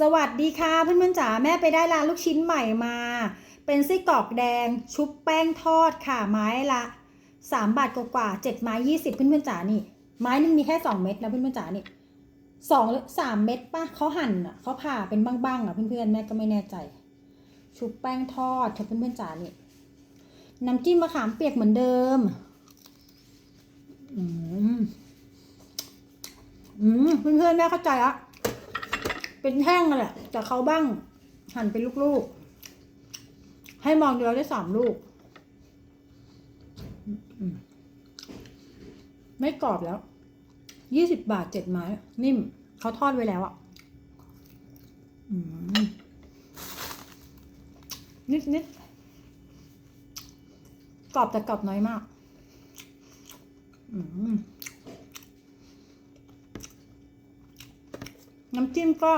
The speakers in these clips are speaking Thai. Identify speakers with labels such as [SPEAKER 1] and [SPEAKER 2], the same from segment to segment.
[SPEAKER 1] สวัสดีค่ะเพื่อนๆจ๋าแม่ไปได้ร้านลูกชิ้นใหม่มา เป็นไส้กรอกแดง ชุบแป้งทอดค่ะไม้ละ3บาทกว่าๆ7ไม้20เพื่อนๆจ๋านี่ ไม้นึงมีแค่2เม็ดนะเพื่อนๆจ๋านี่สองหรือสามเม็ดป่ะเขาหั่นอะเขาผ่าเป็นบ้างๆอะเพื่อนๆแม่ก็ไม่แน่ใจ ชุบแป้งทอดเถอะเพื่อนๆจ๋านี่น้ำจิ้มมะขามเปียกเหมือนเดิมอืมอืมเพื่อนๆแม่เข้าใจละ เป็นแท่งนั่นแหละแต่เขาบ้างหั่นเป็นลูกๆ ให้มองเดียวได้สามลูก ไม่กรอบแล้ว ยี่สิบบาทเจ็ดไม้ นิ่ม เขาทอดไว้แล้วอะนิดนิดกรอบแต่กรอบน้อยมาก อืม น้ำ จิ้มก็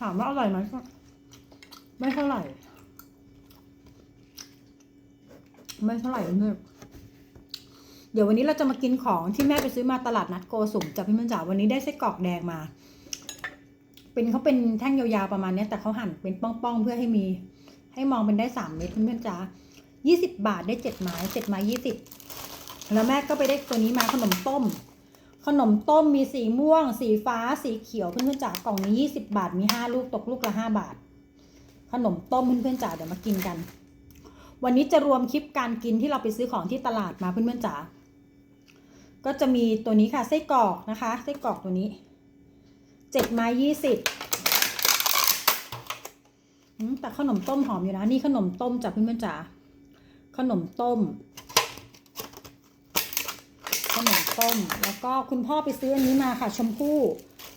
[SPEAKER 1] ถามว่าอร่อยไหมก็ไม่เท่าไหร่ ไม่เท่าไหร่เพื่อนเดี๋ยววันนี้เราจะมากินของที่แม่ไปซื้อมาตลาดนัดโกสุมจากพี่มันจ๋าวันนี้ได้ไส้กรอกแดงมา เป็นเขาเป็นแท่งยาวๆประมาณนี้แต่เขาหั่นเป็นป้องๆเพื่อให้มี ให้มองเป็นได้สามเม็ดเพื่อนจ๋ายี่สิบบาทได้เจ็ดไม้เจ็ดไม้ยี่สิบแล้วแม่ก็ไปได้ตัวนี้มาขนมต้ม ขนมต้มมีสีม่วง สีฟ้า สีเขียวเพื่อนๆจ๋ากล่องนี้ยี่สิบาทมีห้าลูกตกลูกละห้าบาท ขนมต้มเพื่อนๆจ๋าเดี๋ยวมากินกัน วันนี้จะรวมคลิปการกินที่เราไปซื้อของที่ตลาดมาเพื่อนๆจ๋าก็จะมีตัวนี้ค่ะไส้กรอกนะคะไส้กรอกตัวนี้เจ็ดไม้ยี่สิบแต่ขนมต้มหอมอยู่นะนี่ขนมต้มจากเพื่อนๆจ๋าขนมต้ม้ม แล้วก็คุณพ่อไปซื้ออันนี้มาค่ะชมพู่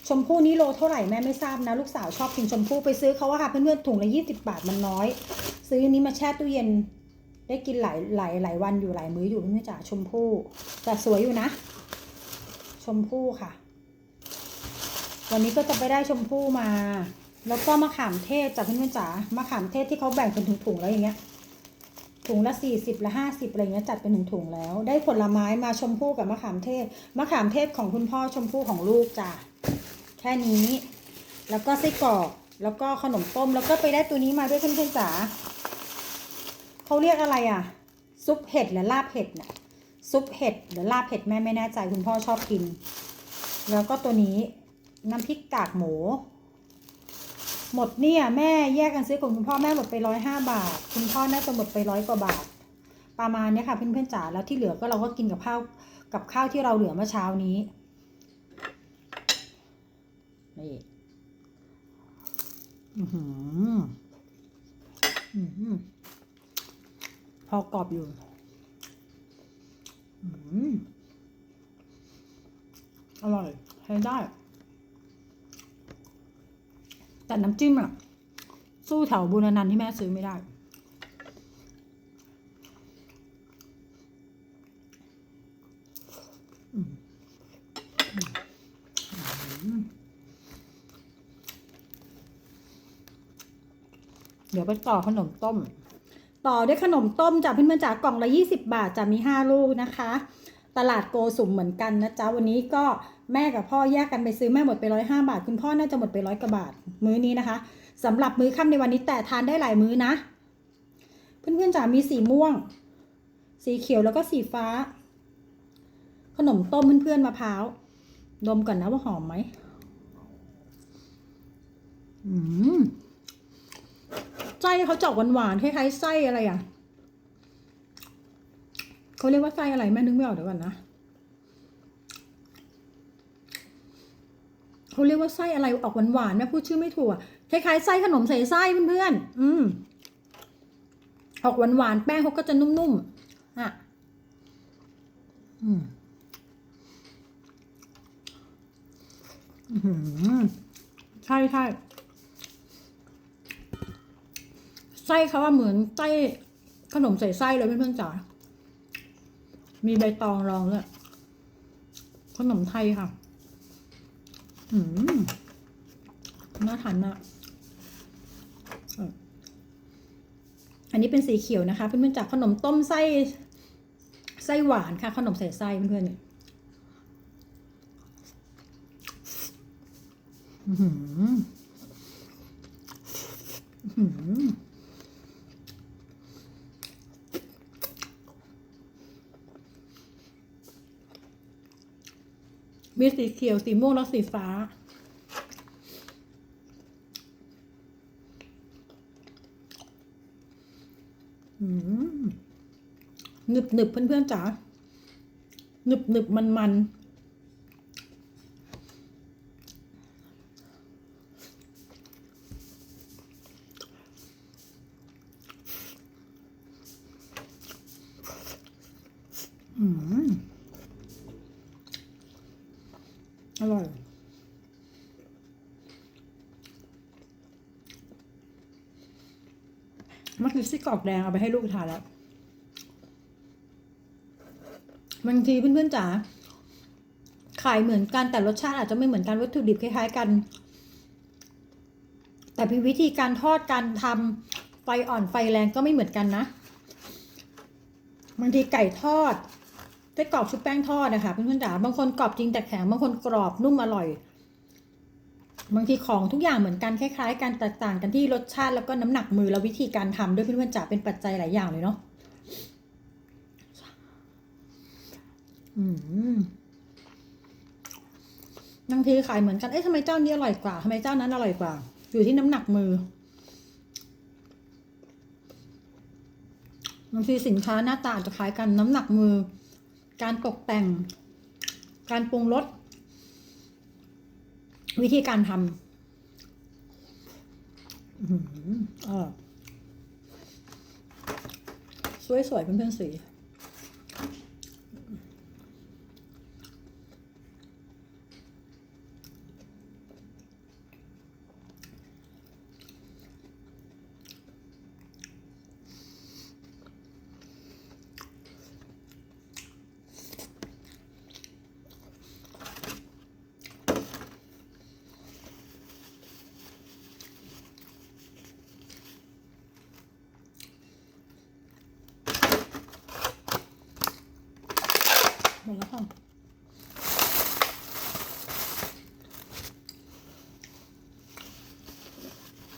[SPEAKER 1] ชมพู่นี้โลเท่าไหร่แม่ไม่ทราบนะลูกสาวชอบกินชมพู่ไปซื้อเขาว่าค่ะเพื่อนๆถุงละยี่สิบาทมันน้อย ซื้ออันนี้มาแช่ตู้เย็น ได้กินหลายหลายหลายวันอยู่หลายมื้ออยู่เพื่อนๆจ๋าชมพู่แต่สวยอยู่นะ ชมพู่ค่ะ วันนี้ก็จะไปได้ชมพู่มา แล้วก็มะขามเทศจากเพื่อนๆจ๋ามะขามเทศที่เขาแบ่งเป็นถุงๆแล้วอย่างเงี้ย ถุงละสี่สิบละห้าสิบอะไรเงี้ยจัดเป็นหนึ่งถุงแล้ว ได้ผลไม้มาชมพู่กับมะขามเทศ มะขามเทศของคุณพ่อชมพู่ของลูกจ้ะ แค่นี้ แล้วก็ไส้กรอก แล้วก็ขนมต้ม แล้วก็ไปได้ตัวนี้มาด้วยเพื่อนๆจ๋าเขาเรียกอะไรอะ ซุปเห็ดหรือลาบเห็ดน่ะ ซุปเห็ดหรือลาบเห็ดแม่ไม่แน่ใจคุณพ่อชอบกิน แล้วก็ตัวนี้น้ำพริกกากหมู หมดเนี่ยแม่แยกกันซื้อของคุณพ่อแม่หมดไปร้อยห้าบาท คุณพ่อน่าจะหมดไปร้อยกว่าบาท ประมาณนี้ค่ะเพื่อนๆจ๋าแล้วที่เหลือก็เราก็กินกับข้าวกับข้าวที่เราเหลือเมื่อเช้านี้นี่อือหืออือหือพอกรอบอยู่อืมอร่อยใช้ได้ แต่น้ำจิ้มอะสู้แถวบุรนันท์ที่แม่ซื้อไม่ได้ เดี๋ยวไปต่อขนมต้ม ต่อด้วยขนมต้มจากเพื่อนๆจากกล่องละ 20 บาทจะมี 5 ลูกนะคะ ตลาดโกสุมเหมือนกันนะจ๊ะ วันนี้ก็ แม่กับพ่อแยกกันไปซื้อแม่หมดไปร้อยห้าบาท คุณพ่อน่าจะหมดไปร้อยกว่าบาท มื้อนี้นะคะสำหรับมื้อค่ำในวันนี้แต่ทานได้หลายมื้อนะ เพื่อนๆจ๋ามีสีม่วง สีเขียวแล้วก็สีฟ้า ขนมต้มเพื่อนๆมะพร้าวดมก่อนนะว่าหอมไหมอืมไส้เขาจะออกหวานๆคล้ายๆไส้อะไรอะเขาเรียกว่าไส้อะไรแม่นึกไม่ออกเดี๋ยวก่อนนะ เขาเรียกว่าไส้อะไรออกหวานๆแม่พูดชื่อไม่ถูกอะคล้ายๆไส้ขนมใส่ไส้เพื่อนๆอืมออกหวานๆแป้งเขาก็จะนุ่มๆอะอืมใช่ใช่ไส้เขาว่าเหมือนไส้ขนมใส่ไส้เลยเพื่อนๆจ๋ามีใบตองรองด้วยขนมไทยค่ะ น่าทานมาก อันนี้เป็นสีเขียวนะคะ เพื่อนๆจากขนมต้มไส้ ไส้หวานค่ะ ขนมใส่ไส้เพื่อนๆเนี่ยอื้อหืออืม มีสีเขียว สีม่วง แล้วสีฟ้า หนึบหนึบเพื่อนๆจ๋าหนึบหนึบมันมันอืม อร่อยมันคือไส้กรอกแดงเอาไปให้ลูกทานแล้วบางทีเพื่อนๆจ๋าขายเหมือนกันแต่รสชาติอาจจะไม่เหมือนกันวัตถุดิบคล้ายๆกัน แต่วิธีการทอดการทำไฟอ่อนไฟแรงก็ไม่เหมือนกันนะบางทีไก่ทอด ไส้กรอกชุบแป้งทอดนะคะเพื่อนๆจ๋าบางคนกรอบจริงแต่แข็งบางคนกรอบนุ่มอร่อย บางทีของทุกอย่างเหมือนกันคล้ายๆกันแตกต่างกันที่รสชาติแล้วก็น้ำหนักมือและวิธีการทำด้วยเพื่อนๆจ๋าเป็นปัจจัยหลายอย่างเลยเนาะบางทีขายเหมือนกัน เอ๊ะทำไมเจ้านี้อร่อยกว่าทำไมเจ้านั้นอร่อยกว่า อยู่ที่น้ำหนักมือบางทีสินค้าหน้าตาอาจจะคล้ายกันน้ำหนักมือ การตกแต่ง การปรุงรสวิธีการทำอื้อหือสวยๆเพื่อนๆสี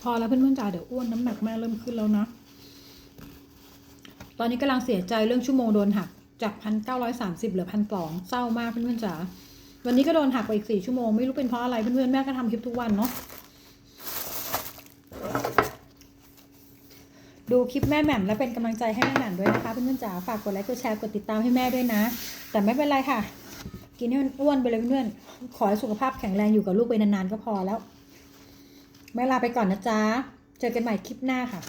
[SPEAKER 1] พอแล้วเพื่อนๆจ๋าเดี๋ยวอ้วนน้ำหนักแม่เริ่มขึ้นแล้วนะ ตอนนี้กำลังเสียใจเรื่องชั่วโมงโดนหักจากพันเก้าร้อยสามสิบเหลือพันสองเศร้ามากเพื่อนๆจ๋าวันนี้ก็โดนหักไปอีกสี่ชั่วโมงไม่รู้เป็นเพราะอะไรเพื่อนๆแม่ก็ทำคลิปทุกวันเนาะดูคลิปแม่แหม่มและเป็นกำลังใจให้แม่แหม่มด้วยนะคะเพื่อนๆจ๋าฝากกดไลค์กดแชร์กดติดตามให้แม่ด้วยนะ แต่ไม่เป็นไรค่ะ กินให้มันอ้วนไปเลยเพื่อนๆขอให้สุขภาพแข็งแรงอยู่กับลูกไปนานๆก็พอแล้ว แม่ลาไปก่อนนะจ๊ะ เจอกันใหม่คลิปหน้าค่ะ